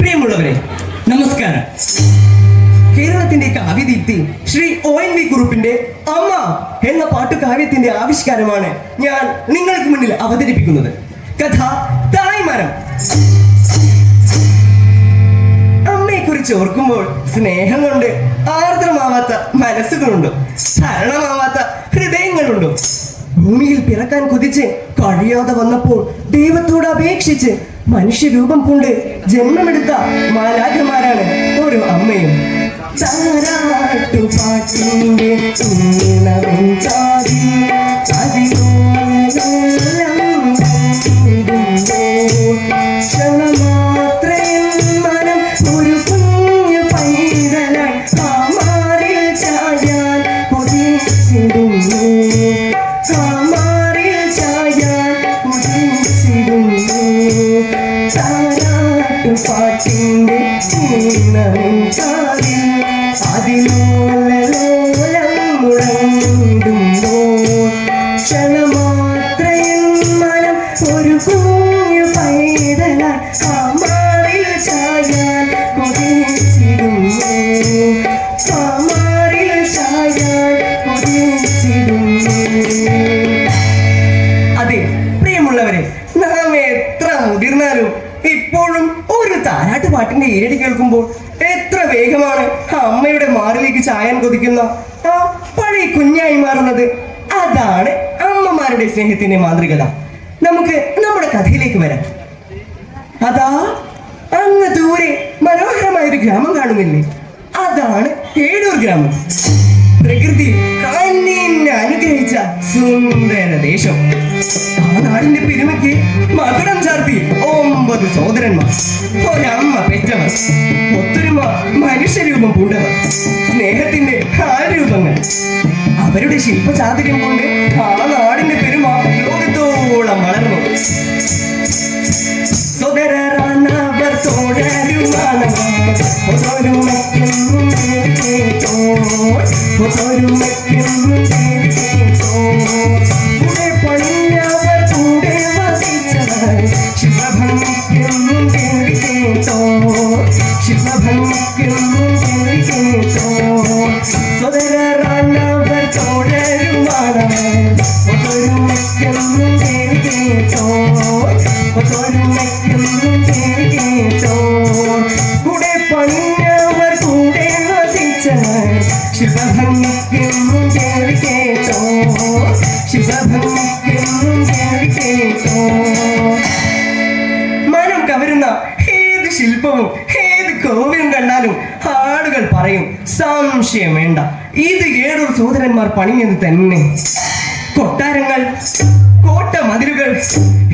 പ്രിയമുള്ളവരെ നമസ്കാരം. കേരളത്തിന്റെ കാവ്യദീപ്തി ശ്രീ ഒ എൻ വി കുറുപ്പിന്റെ അമ്മ എന്ന പാട്ടുകാവ്യത്തിന്റെ ആവിഷ്കാരമാണ് ഞാൻ നിങ്ങൾക്ക് മുന്നിൽ അവതരിപ്പിക്കുന്നത്. കഥ തായ്മരം. അമ്മയെക്കുറിച്ച് ഓർക്കുമ്പോൾ സ്നേഹം കൊണ്ട് ആർദ്രമാവാത്ത മനസ്സുകളുണ്ടോ ശരണമാവാത്ത ഹൃദയങ്ങളുണ്ടോ. ഭൂമിയിൽ പിറക്കാൻ കുതിച്ച് കഴിയാതെ വന്നപ്പോൾ ദൈവത്തോട് അപേക്ഷിച്ച് മനുഷ്യരൂപം കൊണ്ട് ജന്മമെടുത്ത മാലാഖമാരാണ് ഓരോ അമ്മയും താരാട്ടുപാട്ടിന്റെ ഈണമിൻ ചാരി അതിലോലം പാട്ടിന്റെ ഈരടി കേൾക്കുമ്പോൾ എത്ര വേഗമാണ് അമ്മയുടെ മാറിലേക്ക് ചായാൻ കൊതിക്കുന്ന ആ പഴയ കുഞ്ഞായി മാറുന്നത്. അതാണ് അമ്മമാരുടെ സ്നേഹത്തിന്റെ മാതൃകത. നമുക്ക് നമ്മുടെ കഥയിലേക്ക് വരാം. അതാ അങ്ങ് ദൂരെ മനോഹരമായ ഒരു ഗ്രാമം കാണുന്നില്ലേ? അതാണ് ഏഴൂർ ഗ്രാമം. പ്രകൃതി കണ്ണിനെ അനുഗ്രഹിച്ച സുന്ദര ദേശം. ആ നാടിന്റെ പെരുമയ്ക്ക് മകുടം ചാർത്തി ഒമ്പത് സഹോദരന്മാർ ഒരമ്മ പെറ്റവർ ഒത്തൊരുമ മനുഷ്യരൂപം പൂണ്ടവർ സ്നേഹത്തിന്റെ ആരൂപങ്ങൾ. രൂപങ്ങൾ അവരുടെ ശില്പചാതുര്യം കൊണ്ട് ആ നാടിന്റെ പെരുമ ലോകത്തോളം വളർന്നു. കേട്ടോ ഒതൊരുമയ്ക്കും കേട്ടോ കൂടെ പണിഞ്ഞവർ മനം കവരുന്ന ഏത് ശില്പവും ഏത് കോവിലും കണ്ടാലും ആളുകൾ പറയും സംശയം വേണ്ട. ഇത് ഏഴൂർ സഹോദരന്മാർ പണിഞ്ഞത് തന്നെ? കൊട്ടാരങ്ങൾ കോട്ട മതിലുകൾ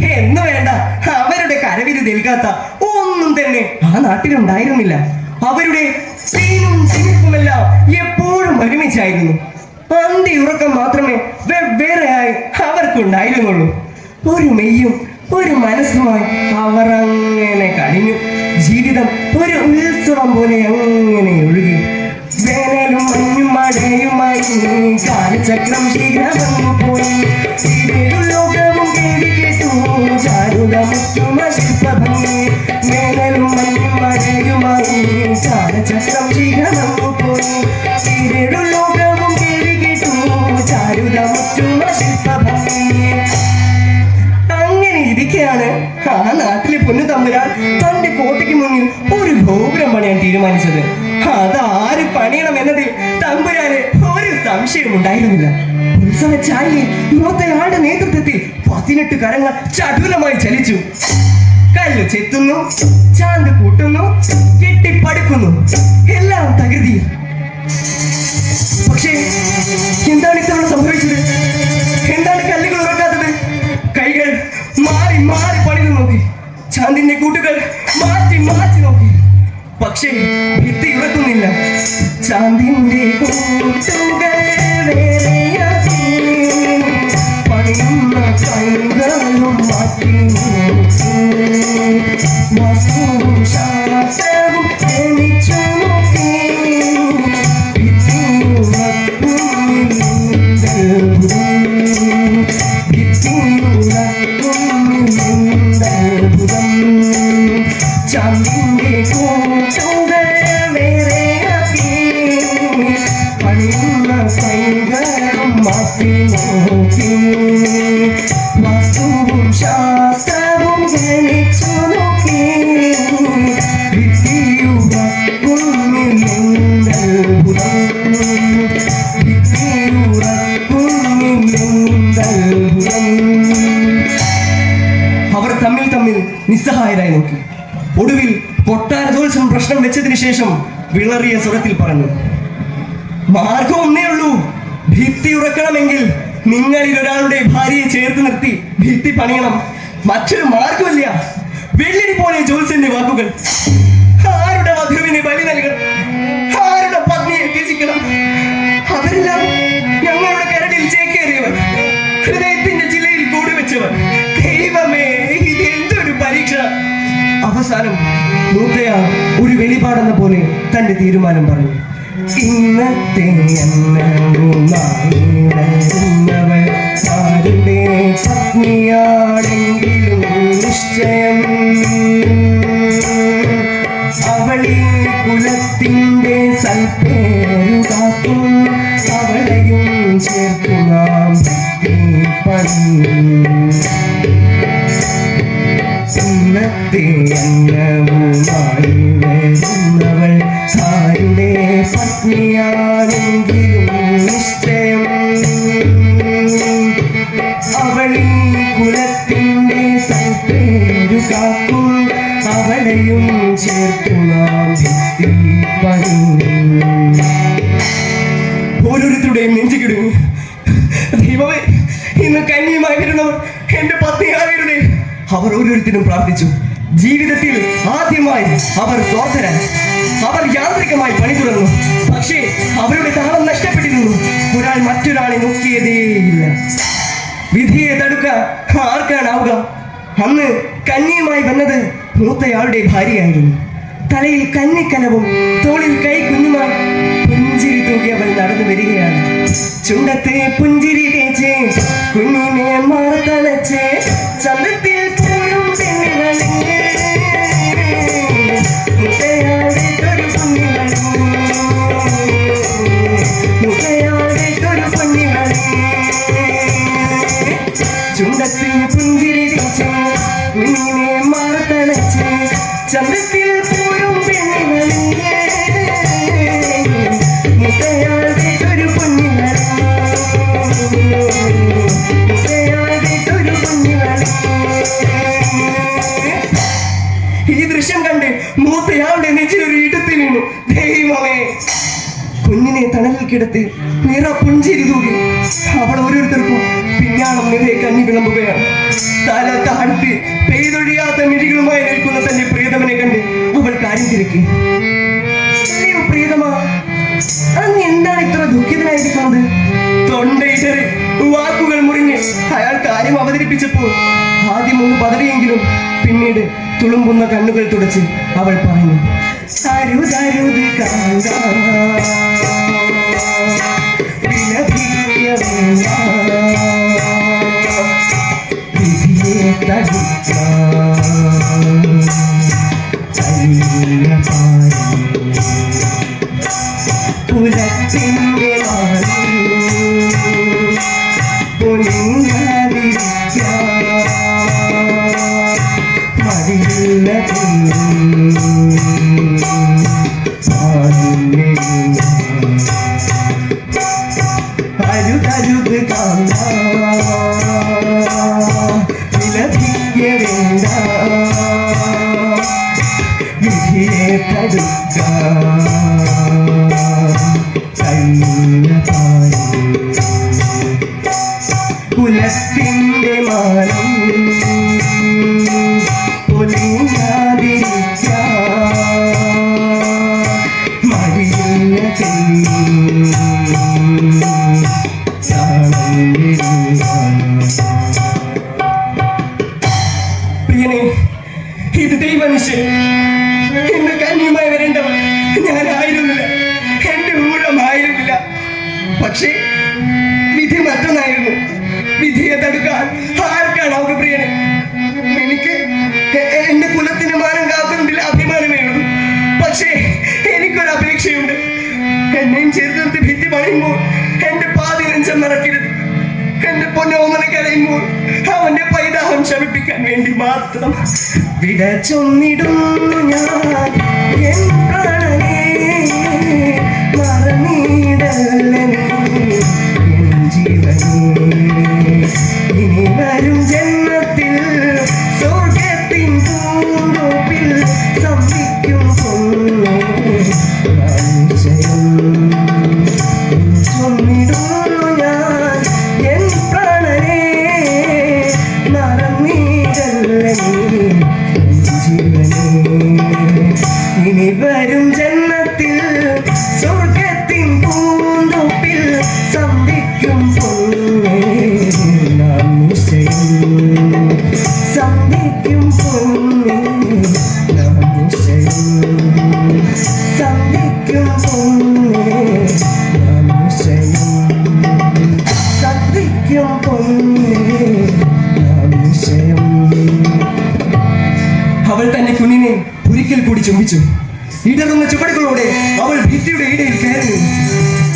എന്ന് വേണ്ട. അവരുടെ കരവിരി നൽകാത്ത ഒന്നും തന്നെ ആ നാട്ടിലുണ്ടായിരുന്നില്ല. അവരുടെ എപ്പോഴും ഒരുമിച്ചായിരുന്നു. അന്തി ഉറക്കം മാത്രമേ വെവ്വേറെയായി അവർക്കുണ്ടായിരുന്നുള്ളൂ. ഒരു മെയ്യും ഒരു മനസ്സുമായി അവർ അങ്ങനെ കഴിഞ്ഞു. ജീവിതം ഒരു ഉത്സവം പോലെ അങ്ങനെ ഒഴുകി. വേനലും മഞ്ഞും മഴയുമായി കാലചക്രം ശീഘ്രമങ്ങു പോയി. ലോകവും ഇരിക്കെയാണ് ആ നാട്ടിലെ പൊന്നു തമ്പുരാൻ തന്റെ കോട്ടയ്ക്ക് മുന്നിൽ ഒരു ഗോപുരം പണിയാൻ തീരുമാനിച്ചത്. അത് ആര് പണിയണം എന്നതിൽ തമ്പുരാന് ഒരു സംശയം ഉണ്ടായിരുന്നില്ല. ഉത്സവച്ചായി മൂത്തയാളുടെ നേതൃത്വത്തിൽ പതിനെട്ട് കരങ്ങൾ ചടുലമായി ചലിച്ചു. കല്ല് ചെത്തുന്നു ചാന്ത് കൂട്ടുന്നു കെട്ടിപ്പടുക്കുന്നു എല്ലാം തകൃതി. പക്ഷേ എന്താണ് ഇത്തവണ സംഭവിച്ചത്? എന്താണ് മാറി മാറി പണിത് നോക്കി. ചാന്തിന്റെ കൂട്ടുകൾ മാറ്റി മാറ്റി നോക്കി. പക്ഷേ ഭിത്തി ഉറക്കുന്നില്ല ചാന്തിന്റെ കൂട്ടുകൾ തമ്മിൽ തമ്മിൽ നിസ്സഹായരായി നോക്കി. ഒടുവിൽ കൊട്ടാര പ്രശ്നം വെച്ചതിന് ശേഷം വിളറിയ സ്വരത്തിൽ പറഞ്ഞു മാർഗം ഒന്നേ ഉള്ളൂ. ഭിത്തി ഉറക്കണമെങ്കിൽ നിങ്ങളിൽ ഒരാളുടെ ഭാര്യയെ ചേർത്ത് നിർത്തി ഭിത്തി പണിയണം. മറ്റൊരു മാർഗമില്ല. വെള്ളിരി പോലെ ജോത്സ്യന്റെ വാക്കുകൾ. ആരുടെ വധുവിന് ബലി നൽകണം? ആരുടെ പത്നിയെ ത്യജിക്കണം? അവരെല്ലാം ഒരു വെളിപാടെന്ന പോലെ തന്റെ തീരുമാനം പറഞ്ഞു. ഇന്നത്തെ പത്നിയാണെങ്കിലും നിശ്ചയം. അവളെ കുലത്തിന്റെ സൽപ്പേരുതാക്കും അവളെയും ചേർത്തു നാം പണി. കാക്കും അവളെയും ചേർത്തു നാം ഓരോരുത്തരുടെയും നെഞ്ചു ദൈവമേ ഇന്ന് കന്യമായി വരുന്നവർ എന്റെ പത്നിയാകരുതേ അവർ ഓരോരുത്തരും പ്രാർത്ഥിച്ചു. ജീവിതത്തിൽ ആദ്യമായി അവർ സ്വാർത്ഥരായി. അവർ യാന്ത്രികമായി പണി പക്ഷേ അവരുടെ താളം നഷ്ടപ്പെട്ടിരുന്നു. ഒരാൾ മറ്റൊരാളെ നോക്കിയതേയില്ല. വിധിയെ തടുക്കാൻ ആർക്കാണാവുക? അന്ന് കന്യയുമായി വന്നത് മൂത്തയാളുടെ ഭാര്യയായിരുന്നു. തലയിൽ കന്നിക്കനവും തോളിൽ കൈ കുഞ്ഞുമായി പുഞ്ചിരി തൂകി അവൻ നടന്നു വരികയാണ്. ചുണ്ടത്തെ പുഞ്ചിരി തേച്ച് കുഞ്ഞിനെ മാറത്തളച്ച് ചന്തത്തിൽ ചുണ്ടത്തിൽ ഈ ദൃശ്യം കണ്ട് മൂത്തയാളുടെ നെഞ്ചിലൊരു ഇടുത്തി വീണു. ദൈവമേ കുഞ്ഞിനെ തണലിൽ കിടത്തി നിറ പുഞ്ചിരി തൂകി. അവൾ ഓരോരുത്തർക്കും പിന്നാളം നിറയെ കഞ്ഞി വിളമ്പുകയാണ്. തല താഴ്ത്തി പെയ്തൊഴിയാത്ത മിഴികളുമായി നിൽക്കുന്ന തന്റെ പ്രിയതമനെ കണ്ട് അവൾ കാര്യം തിരക്കി. അങ്ങ് എന്താണ് ഇത്ര ദുഃഖിതനായിരിക്കുന്നത് തൊണ്ടയിട്ടറി വാക്കുകൾ മുറിഞ്ഞ് അയാൾ കാര്യം അവതരിപ്പിച്ചപ്പോൾ ആദ്യം ഒന്ന് പതറിയെങ്കിലും പിന്നീട് തുളുമ്പുന്ന കണ്ണുകൾ തുടച്ച് അവൾ പറഞ്ഞു അരുതരുത് മാറി വിലപിക്ക കുലത്തിന്റെ മാനം പൊലിഞ്ഞാതിരിക്കാൻ മടിയില്ല പ്രിയനെ ഇത് ദൈവനിശ്ചയം പക്ഷേ വിധി മറ്റൊന്നായിരുന്നു. വിധിയെ തടുക്കാൻ ആർക്കാണ് പ്രിയനെ എനിക്ക് എന്റെ കുലത്തിന് മാനം കാക്കുന്നതിൽ അഭിമാനമേ ഉള്ളൂ പക്ഷേ എനിക്കൊരു അപേക്ഷയുണ്ട്. എന്നെയും ചേർത്ത് നിർത്തി ഭിത്തി പണിയുമ്പോൾ എന്റെ പാതി നെഞ്ചം നടക്കരുത് എന്റെ പൊന്നോമനെ കരയുമ്പോൾ അവന്റെ പൈതാഹം ശമിപ്പിക്കാൻ വേണ്ടി മാത്രം വിട ചൊന്നിടും ഞാൻ. എൻ പ്രാണനെ മറന്നിടല്ലേ. ജീവനെ ഇനി വരും സന്ധിക്കും പൊന്നേ സന്ധിക്കും പൊന്നേ സന്ധിക്കും പൊന്നേ അവൾ തന്നെ കുഞ്ഞിനെ ഒരിക്കൽ കൂടി ചുംബിച്ചു. ഇടറുന്ന ചുവടുകളോടെ അവൾ ഭിത്തിയുടെ ഇടയിൽ കയറി.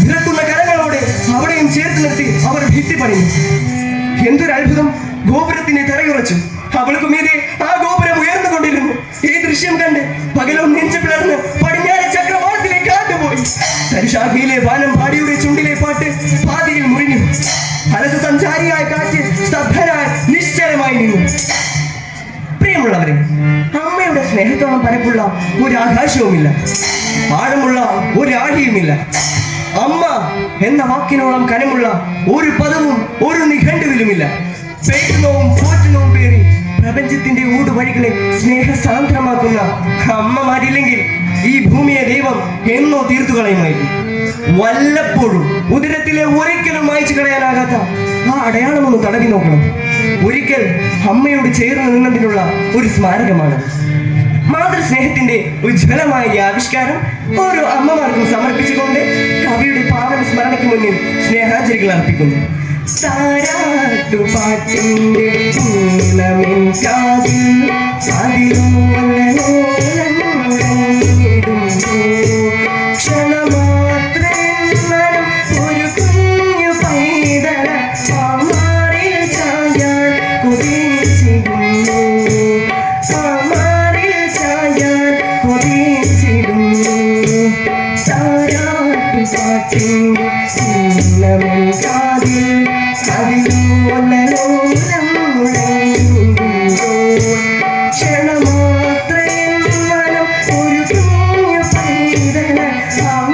വിറക്കുന്ന കരങ്ങളോടെ അവിടെയും ചേർത്ത് നിർത്തി അവർ ഭിത്തി പണിഞ്ഞു. എന്തൊരത്ഭുതം ഗോപുരത്തിനെ തറയുറച്ചു. അവൾക്ക് മീതെ ആ ഗോപുരം ഉയർന്നുകൊണ്ടിരുന്നു ഈ ദൃശ്യം കണ്ട് പകലും നെഞ്ചു പിളർന്ന് പടിഞ്ഞാറ് ചക്രവാളത്തിലേക്ക് കാറ്റുപോയി തരിശാഖിയിലെ വാനം പാടിയുടെ ചുണ്ടിലെ പാട്ട് പാതിയിൽ മുറിഞ്ഞു. അലസ സഞ്ചാരിയായ കാറ്റ് സ്തബ്ധനായി നിശ്ചലമായി നിന്നു. പ്രിയമുള്ളവരെ അമ്മയുടെ സ്നേഹത്തോളം പരപ്പുള്ള ഒരു ആകാശവുമില്ല ആഴമുള്ള ഒരു ആഴിയുമില്ല അമ്മ എന്ന വാക്കിനോളം കനമുള്ള ഒരു പദവും ഒരു നിഘണ്ടുവിലുമില്ല. പേറ്റുന്നവും പോറ്റുന്നവും പേറി പ്രപഞ്ചത്തിന്റെ ഊടുവഴികളെ സ്നേഹസാന്ദ്രമാക്കുന്ന അമ്മമാരില്ലെങ്കിൽ ഈ ഭൂമിയെ ദൈവം എന്നോ തീർത്തു കളയുമായിരുന്നു വല്ലപ്പോഴും ഉദരത്തിലെ ഒരിക്കലും മായ്ച്ചു കളയാനാകാത്ത ആ അടയാളം ഒന്ന് തടവി നോക്കണം. ഒരിക്കൽ അമ്മയോട് ചേർന്ന് നിന്നതിനുള്ള ഒരു സ്മാരകമാണ്. മാതൃസ്നേഹത്തിന്റെ ഉജ്ജ്വലമായ ഈ ആവിഷ്കാരം ഓരോ അമ്മമാർക്കും സമർപ്പിച്ചുകൊണ്ട് കവിയുടെ പാവന സ്മരണയ്ക്ക് മുന്നിൽ സ്നേഹാഞ്ജലികൾ അർപ്പിക്കുന്നു. താരാട്ടുപാട്ടിന്റെ ഈണമിൻ കാതിൽ അതിലോലലോലമിടുന്നു. Come